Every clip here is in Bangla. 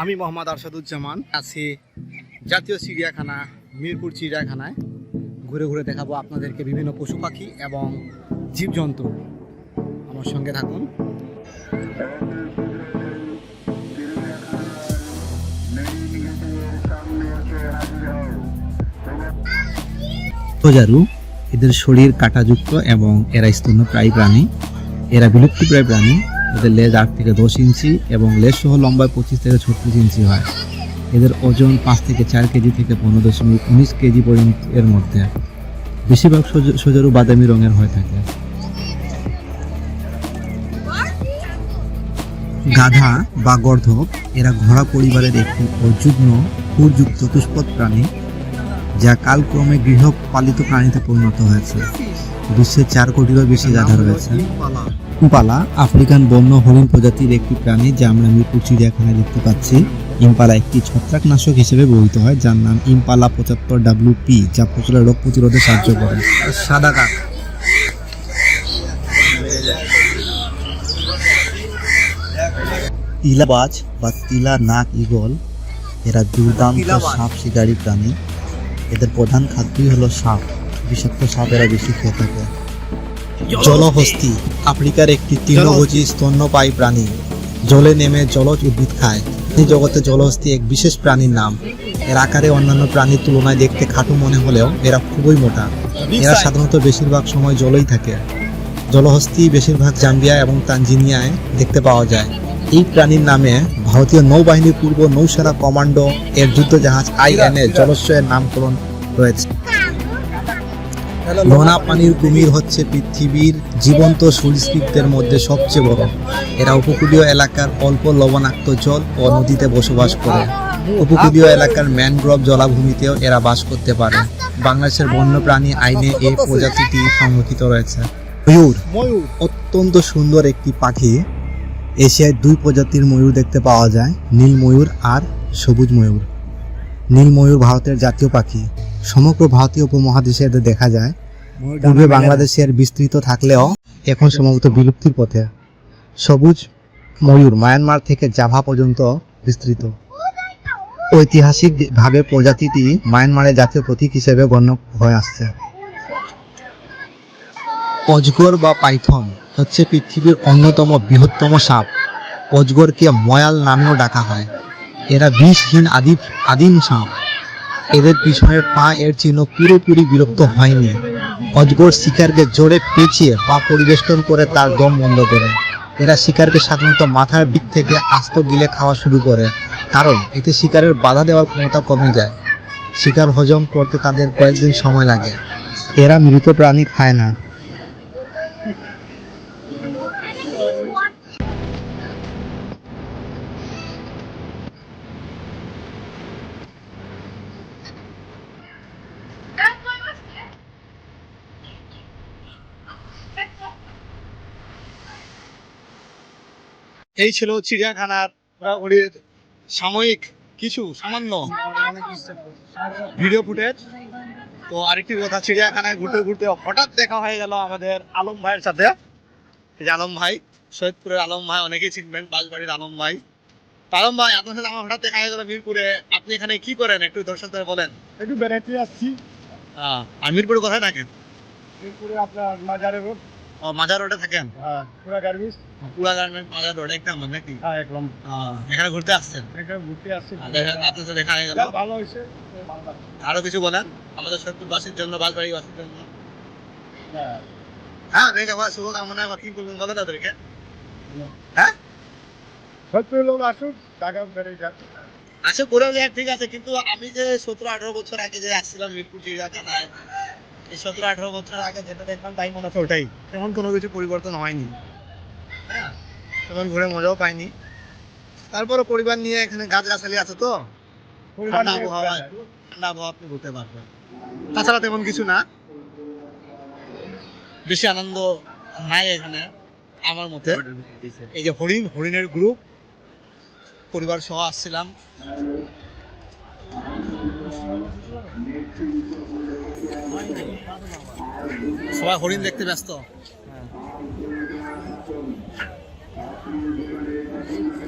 আমি মোহাম্মদ আরশাদুজ্জামান আছি জাতীয় চিড়িয়াখানা, মিরপুর চিড়িয়াখানায়। ঘুরে ঘুরে দেখাবো আপনাদেরকে বিভিন্ন পশু পাখি এবং জীবজন্তু। আমার সঙ্গে থাকুন। প্রজারু এদের শরীর কাটাযুক্ত এবং এরা স্তন্যপ্রায়ী প্রাণী। এরা বিলুপ্তিপ্রায় প্রাণী। এদের লেজ আট থেকে দশ ইঞ্চি এবং লেজ সহ লম্বায় পঁচিশ থেকে ছত্রিশ ইঞ্চি হয়। এদের ওজন পাঁচ থেকে চার কেজি থেকে পনেরো দশমিক উনিশ কেজি পর্যন্ত এর মধ্যে। বেশিরভাগ সজ- সজারু বাদামি রঙের হয়ে থাকে। গাধা বা গর্ধক এরা ঘোড়া পরিবারের একটি অযুগ্ম খুরযুক্ত চতুষ্পদ প্রাণী, যা কালক্রমে গৃহপালিত প্রাণীতে পরিণত হয়েছে। বিশ্বে চার কোটিরও বেশি গাধা রয়েছে। ইম্পালা আফ্রিকান বন্য হরিণ প্রজাতির একটি প্রাণী যা আমরা মিরপুর চিড়িয়াখানায় দেখতে পাচ্ছি। ইম্পালা একটি ছত্রাকনাশক হিসেবে ব্যবহৃত হয় যার নাম ইম্পালা পঁচাত্তর ডাব্লিউ পি যা প্রচুর রোগ প্রতিরোধে সাহায্য করে। সাদা কাক। তিলাবাজ বা তিলা নাক ইগল এরা দুর্দান্ত সাপ শিকারী প্রাণী। এদের প্রধান খাদ্যই হলো সাপ। বিষাক্ত সাপ এরা বেশি খেয়ে থাকে। জলহস্তি, আফ্রিকার একটি তৃণভোজী স্তন্যপায়ী প্রাণী। জলে নেমে জলজ উদ্ভিদ খায়। এই জগতে জলহস্তি এক বিশেষ প্রাণীর নাম। এর আকারে অন্যান্য প্রাণীর তুলনায় দেখতে খাটো মনে হলেও এরা খুবই মোটা। এরা সাধারণত বেশিরভাগ সময় জলেই থাকে। জলহস্তি বেশিরভাগ জাম্বিয়া এবং তানজিনিয়ায় দেখতে পাওয়া যায়। এই প্রাণীর নামে ভারতীয় নৌবাহিনীর পূর্ব নৌসেনা কমান্ডো এর যুদ্ধজাহাজ আইএনএ জলস্বয়ের নামকরণ রয়েছে। নোনা পানির কুমির হচ্ছে পৃথিবীর জীবন্ত সরীসৃপদের মধ্যে সবচেয়ে বড়। এরা উপকূলীয় এলাকার অল্প লবণাক্ত জল ও নদীতে বসবাস করে। উপকূলীয় এলাকার ম্যানগ্রোভ জলাভূমিতেও এরা বাস করতে পারে। বাংলাদেশের বন্যপ্রাণী আইনে এই প্রজাতিটি সংরক্ষিত রয়েছে। ময়ূর অত্যন্ত সুন্দর একটি পাখি। এশিয়ায় দুই প্রজাতির ময়ূর দেখতে পাওয়া যায়, নীল ময়ূর আর সবুজ ময়ূর। নীল ময়ূর ভারতের জাতীয় পাখি। সমগ্র ভারতীয় উপমহাদেশে এদের দেখা যায় পূর্বে বাংলাদেশের বিস্তৃত থাকলেও এখন সম্ভবত বিলুপ্তির পথে। সবুজ ময়ূর মায়ানমার থেকে জাভা পর্যন্ত বিস্তৃত। ঐতিহাসিকভাবে প্রজাতিটি মায়ানমারের জাতীয় প্রতীক হিসেবে গণ্য হয়ে আসছে। অজগর বা পাইথন হচ্ছে পৃথিবীর অন্যতম বৃহত্তম সাপ। অজগরকে ময়াল নামেও ডাকা হয়। এরা বিষহীন আদি আদিম সাপ। এদের পিছনের পা এর চিহ্ন পুরোপুরি বিলুপ্ত হয়নি। অজগর শিকারকে জোরে পেঁচিয়ে পা পরিবেষ্টন করে তার দম বন্ধ করে। এরা শিকারকে সাধারণত মাথার দিক থেকে আস্ত গিলে খাওয়া শুরু করে, কারণ এতে শিকারের বাধা দেওয়ার ক্ষমতা কমে যায়। শিকার হজম করতে তাদের কয়েকদিন সময় লাগে। এরা মৃত প্রাণী খায় না। এই ছিল চিড়িয়াখানার ওদের সাময়িক কিছু সামান্য ভিডিও ফুটেজ তো আরেকটি কথা চিড়িয়াখানায় ঘুরতে ঘুরতে হঠাৎ দেখা হয়ে গেল আমাদের আলম ভাইয়ের সাথে। যে আলম ভাই সৈয়দপুরের আলম ভাই অনেকেই চিনবেন বাসবাড়ির আলম ভাই। আলম ভাই আপনার সাথে আমার হঠাৎ দেখা হয়ে গেল মিরপুরে। আপনি এখানে কি করেন? একটু দর্শকদের বলেন। একটু বেড়াতে আসছি আর মিরপুরে কোথায় থাকেন এরপরে আপনার মাজারে রোড। ও মাজার রোডে থাকেন? হ্যাঁ পুরা গার্মেন্টস পুরা গার্মেন্ট মাজার রোডে একটা আমার নাকি? হ্যাঁ একদম এখানে ঘুরতে আসছেন? এখানে ঘুরতে আসছি। আর দেখা- আপনার সাথে দেখা গেল। ভালো হয়েছে আরও কিছু বলেন? আমাদের সত্যবাসীর জন্য বাসবাড়ি বাসীর জন্য। হ্যাঁ। হ্যাঁ দেখে আমার শুভকামনা বা কি করবেন বলেন তাদেরকে। হ্যাঁ। সত্তর লোক আসুক টাকা বেড়ে যাক। আচ্ছা করে ঠিক আছে কিন্তু আমি যে সতেরো আঠারো বছর আগে যে আসছিলাম মিরপুর চিড়িয়াখানায় এই সতেরো আঠারো বছর আগে যেটা দেখলাম তাই মনে হচ্ছে ওটাই। তেমন কোনো কিছু পরিবর্তন হয়নি। হ্যাঁ, তেমন ঘুরে মজাও পাইনি। তারপরে পরিবার নিয়ে এখানে গাছ গাছালি আছে তো? ঠান্ডা আবহাওয়া ঠান্ডা আবহাওয়া আপনি ঘুরতে পারবেন। তাছাড়া তেমন কিছু না। বেশি আনন্দ নাই এখানে আমার মতে। এই যে হরিণ হরিণের গ্রুপ পরিবার সহ আসছিলাম। সবাই হরিণ দেখতে ব্যস্ত।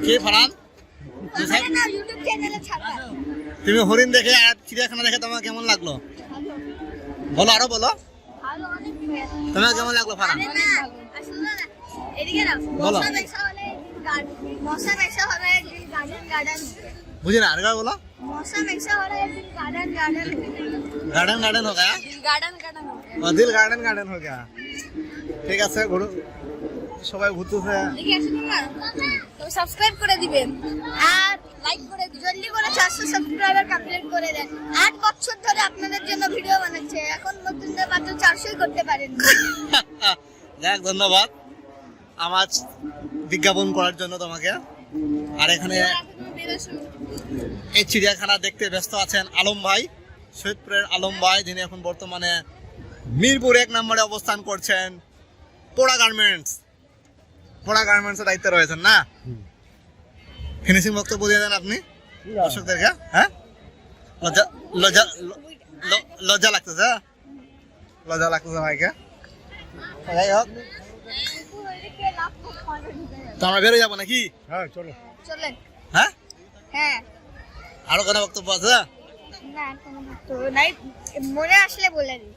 কে ফারান? তুমি হরিণ দেখে আর চিড়িয়াখানা দেখে তোমার কেমন লাগল? বলো আরও বলো। তোমার কেমন লাগল ফারান? আরে বলো। বুঝি না আরেকবার বলো। मौसम ऐसा हो रहा है दिन गार्डन गार्डन গার্ডেন গার্ডেন हो गया गार्डन गार्डन हो गया और दिल गार्डन गार्डन हो गया ঠিক আছে ঘুরু সবাই ঘুরতেছে দেখে আসুন না তো সাবস্ক্রাইব করে দিবেন আর লাইক করে দিবেন জলদি করে 400 সাবস্ক্রাইবার কমপ্লিট করে দেন 8 বছর ধরে আপনাদের জন্য ভিডিও বানাচ্ছে এখন নতুনদের মাত্র 400ই করতে পারেন যাক ধন্যবাদ আমার বিজ্ঞাপন করার জন্য তোমাকে আর এখানে এই চিড়িয়াখানা দেখতে ব্যস্ত আছেন আলম ভাই সৈয়দপুরের আলম ভাই যিনি এখন বর্তমানে মিরপুর এক নম্বরে অবস্থান করছেন পোড়া গার্মেন্টস। পোড়া গার্মেন্টসের দায়িত্বে রয়েছেন না? ফিনিশিং বক্তব্য দিয়ে দেন আপনি দর্শকদেরকে হ্যাঁ? লজ্জা লজ্জা লজ্জা লাগতেছে হ্যাঁ? লজ্জা লাগতেছে ভাইকে। যাই হোক। তো আমরা বেরোয় যাব নাকি? হ্যাঁ চলো। চলেন। হ্যাঁ। হ্যাঁ আরও কোনো বক্তব্য আছে? না কোনো বক্তব্য নাই। মনে আসলে বলে দিন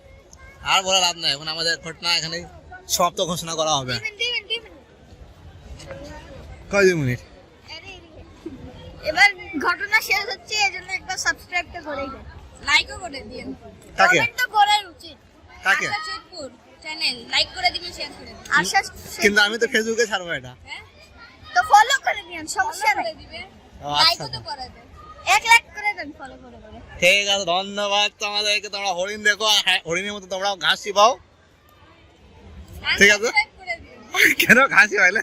আর বলা লাভ নাই এখন আমাদের ঘটনা এখানে সমাপ্ত ঘোষণা করা হবে। কয় মিনিট? এবার ঘটনা শেষ হচ্ছে এজন্য একবার সাবস্ক্রাইবটা করে দিন। লাইকও করে দিন কাকে? কমেন্ট তো উচিত। কাকে? আশা চৈতপুর চ্যানেল লাইক করে দিবেন শেয়ার করে দিবেন। আশা কিন্তু আমি তো ফেসবুকে ছাড়বো এটা। তো ফলো করে দিন সমস্যা নেই। আচ্ছা এক করে দেন ফলো করে করে ঠিক আছে ধন্যবাদ তোমাদেরকে তোমরা হরিণ দেখো হ্যাঁ, হরিণের মতো তোমরা ঘাস চিবাও ঠিক আছে। কেন ঘাস চিবাইলে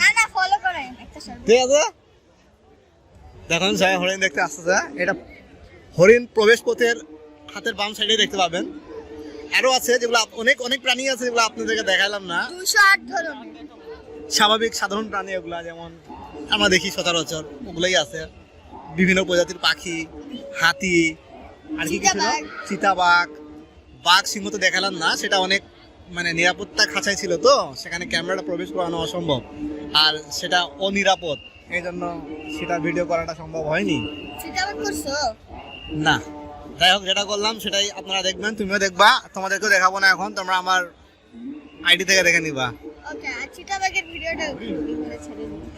না না ফলো করেন ঠিক আছে? দেখুন সবাই হরিণ দেখতে আসতেছে। এটা হরিণ প্রবেশ পথের হাতের বাম সাইডে দেখতে পাবেন। আরও আছে যেগুলো অনেক অনেক প্রাণী আছে যেগুলো আপনাদেরকে দেখালাম না। দুশো আট ধরুন স্বাভাবিক সাধারণ প্রাণী ওগুলা যেমন আমরা দেখি সচরাচর ওগুলোই আছে। বিভিন্ন প্রজাতির পাখি হাতি আর কি কি ছিল চিতাবাঘ। বাঘ সিংহ তো দেখালাম না সেটা অনেক মানে নিরাপত্তা খাঁচায় ছিল তো সেখানে ক্যামেরাটা প্রবেশ করানো অসম্ভব। আর সেটা অনিরাপদ এই জন্য সেটা ভিডিও করাটা সম্ভব হয়নি। না। যাই হোক যেটা করলাম সেটাই আপনারা দেখবেন তুমিও দেখবা তোমাদেরকেও দেখাবো না এখন তোমরা আমার আইডি থেকে দেখে নিবা।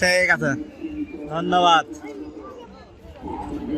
ঠিক আছে। ধন্যবাদ।